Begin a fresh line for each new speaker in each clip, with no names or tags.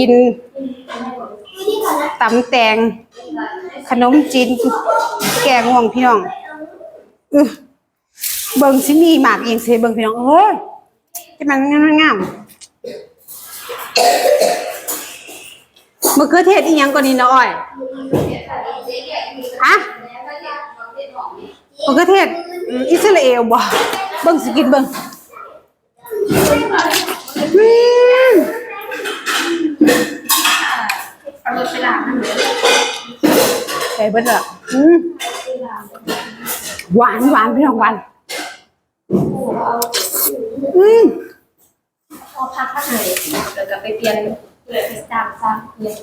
กินตำแตง ขนมจีนแกงง่วงพี่น้องเบิ่งสิมีหมากเองสิเบิ่งพี่น้องเอ้ยที่มันงามๆมะเขือเทศอีหยังก่อนนี่นะอ้อยฮะมะเขือเทศอิสราเอลบ่เบิ่งสิกินเบิ่งอืม
เอารถไปล้างนั่นเลย
ใส่เบิ่งอะอืมหวานหวานพี่น้องหวานอืม
พอพักพักเลยเดี๋ยวจะไปเปลี่ยนเลยไปจ้างจ้างเลย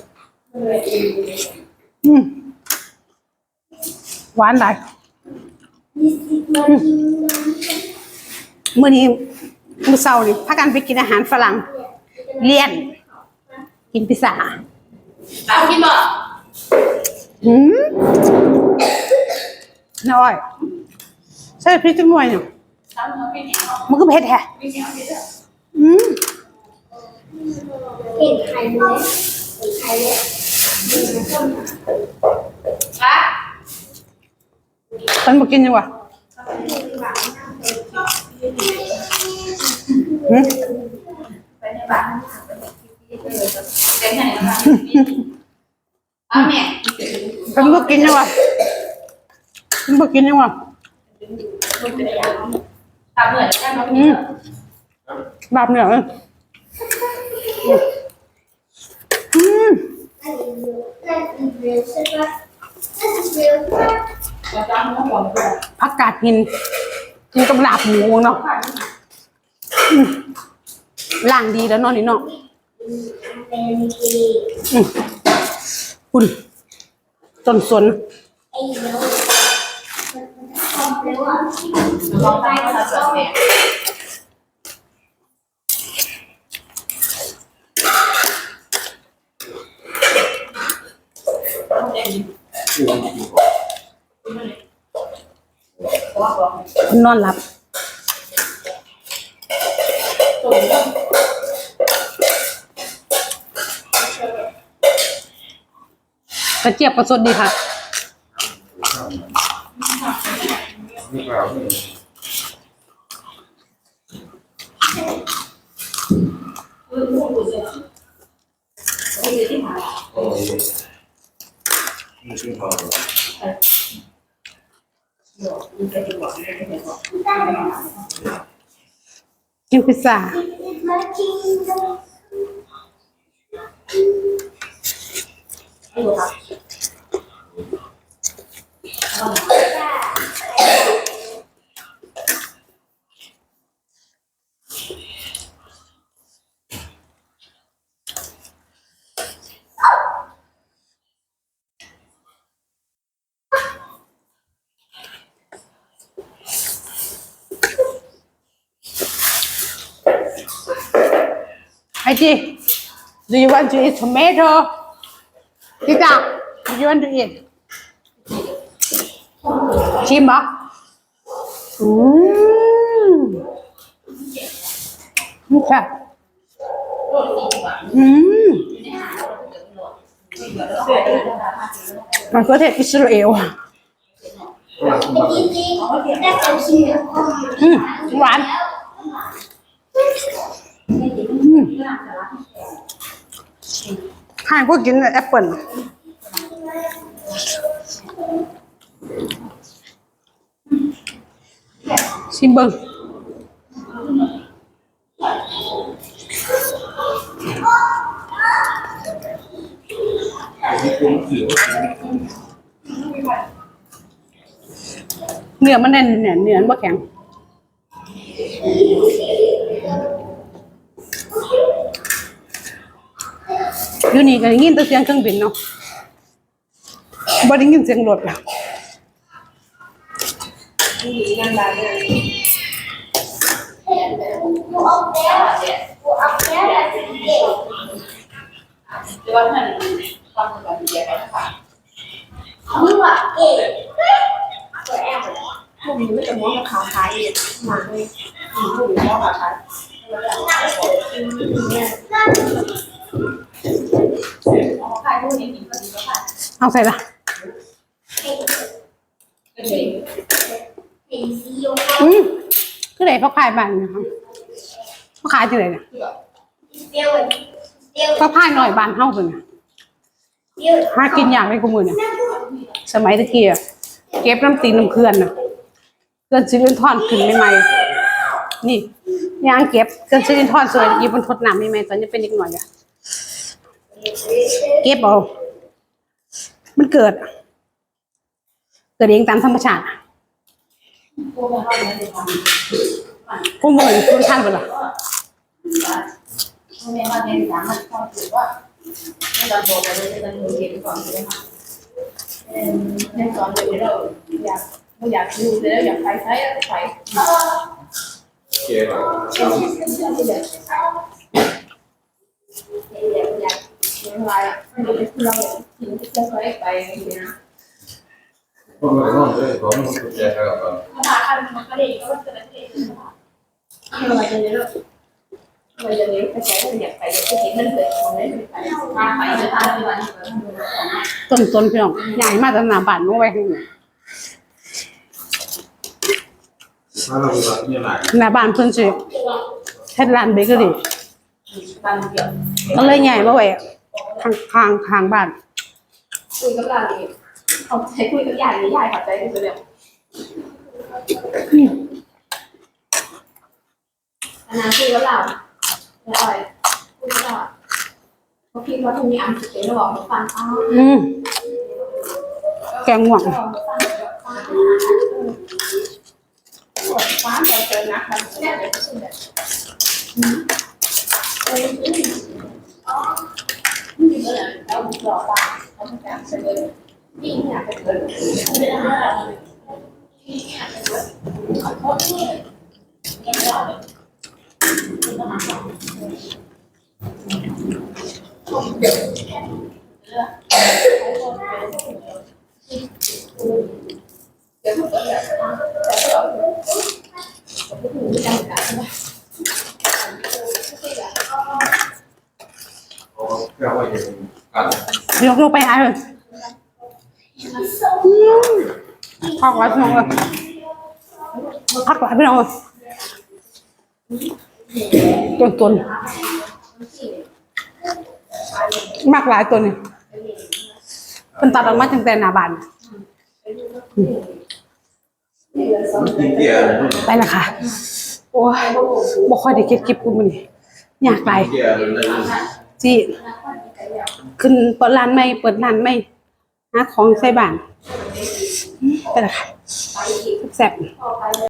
อืมหวานหลายมื้อนี้มื้อเช้านี่พากันไปกินอาหารฝรั่ง เลียน กินพิซซ่า
เอากินบ่
หืมน้อยใช่พริกจังหน่วยเนี่ย
เอามาเป็นแนว
มันก็เผ็ดแฮะ
เป็นแนวเยอะ
อืม
เห็นไข่ไหมเห็นไข่ไหม
อะ
มันมากินยังวะหืม
ไปในบ้านเป็นไฉัน
ก็กินยังวะฉันก็กินยังวะ
ตาเหมือนกัน
อืมบาปเห
นืออืม
ผักกาดหินกินกับลาบหมูเนาะล่างดีแล้วนอนนี่เนาะอืมคุณ ต้นสน
เร็ว
นอ
นหลับ กระเจี๊ยบกระสดดีค่ะกินพิซซ่า
มากิน
ไอจี do you want to eat tomato พี่ตา do you want to eat ชิมเหรออืมนี่ค่ะอืมมันก็เทศอิสราเอล
ไปกินดีแต่เขาชิมแล้วก็
อืมหวานอืม ห่างก็กินแอปเปิลชิมเบิ้งเนื้อมันแน่นเนื้อมันบ่แข็ง อยู่นี่ก็ได้ยินแต่เสียงเครื่องบินเนาะบ่ได้ยินเสียงรถอะ
กูเอาแล้วกูเอาแล้วแบบเด็ก
เดี๋ยววันนั้นความสบายใจกันค่ะ
มึงอะเก๋
ตัวแอบเลยพวกนี้ไม่จะม้วนกับขาท้ายเลยมาเลยพวกนี้ม้วนขาท้าย
นั่งเก๋
เอาใส่ละ
Hazy or
อืมคือไหนเขาขายบ้านนะคะเขาขายที่ไหนเนี่ย
still it. Still
เขาขายหน่อยบ้านเฮาเป็น
still
หากินอย่างไรกูมือเนี่ยสมัยตะกี้อะเก็บน้ำตีนน้ำเขื่อนน่ะเขื่อนซิลินทอนขึ้นใหม่ๆนี่ยางเก็บเขื่อนซิลินทอนสวยยีบนทดน้ำใหม่ๆตอนนี้เป็นเด็กหน่อยอะเก็บเอา มันเกิด เกิดเองตามธรรมชาติพวกมึงคุณท่านไปหรอ
แม่ว่าแม่สามารถความท่านเป็นก่อไหมคะแม่สอนเลยเราอยากไม่อยากดูแล้วอยากไปใช้ไป
เกี่ยวกับ
อยากเรียนอะไรอะไม่รู้เราถึงจะใช้ไปอย่างนี้นะ
พวกมันก็เลยผมคุณแจกับก่อน
ถ้าท่านมันก็เด็กก็จะได้เด็กให้เราจะเรียนเราจะเรียนไปใช้อยากไปอยากไปเห็นมันเกิดของเล่นไปมาไปจะตามไปวัน
ต้นต้นพี่น้องใหญ่มากตำนาบานมาไว้ข้างหน้า
ถ้าเราดูแบบนี้หลาย
หน้าบ้านเพิ่นสิเฮ็ดร้านเบเกอรี่
ตันเดียว
ก็เลยใหญ่มาไว้ข้างข้างข้างบ้าน
คุยกับเราเองเขาใช้คุยกับยายหรือยายขับใจกันเลยอันนั้นคุยกับเราแล้วอะไรคุยกับเราเพราะพี่เขาทำมีอันสุดเลยระหว่างฟันอ้าว
อืมแกงห่วง
ระหว่างฟันกับฟันปวดฟ้าแต่เจอนะมันแน่เลยก็คือแบบเอออ๋อนี่ก็เลยเราหล่อตาเราไม่อยากจะเลยยิ่งอยากจะเกิดไม่ได้ยิ่งอยากจะเกิดขอโทษด้ว ยแกเราแบบต้องมาสอนเดี๋ยวผมก็แบบแต่ก็ผมก็ถึงไม่จำกัดนะ
แค่ว่าเห็นกัน
ยกลงไปหาเลย พักหลายพี่น้องเลยพักหลายพี่น้องเลยต้นต้นมากหลายตัวนี่เป็นตัดออกมาตั้งแต่หน้าบ้าน
มันกินเกียร์
ไปละค่ะ โอ้ยบ่ค่อยได้เก็บคลิปกูมื้อนี้ยากหลาย
เกียร์เลย
ที่ขึ้นเปิดร้านใหม่เปิดร้านใหม่หาของใส่บ้านไปละค่ะแซ่บ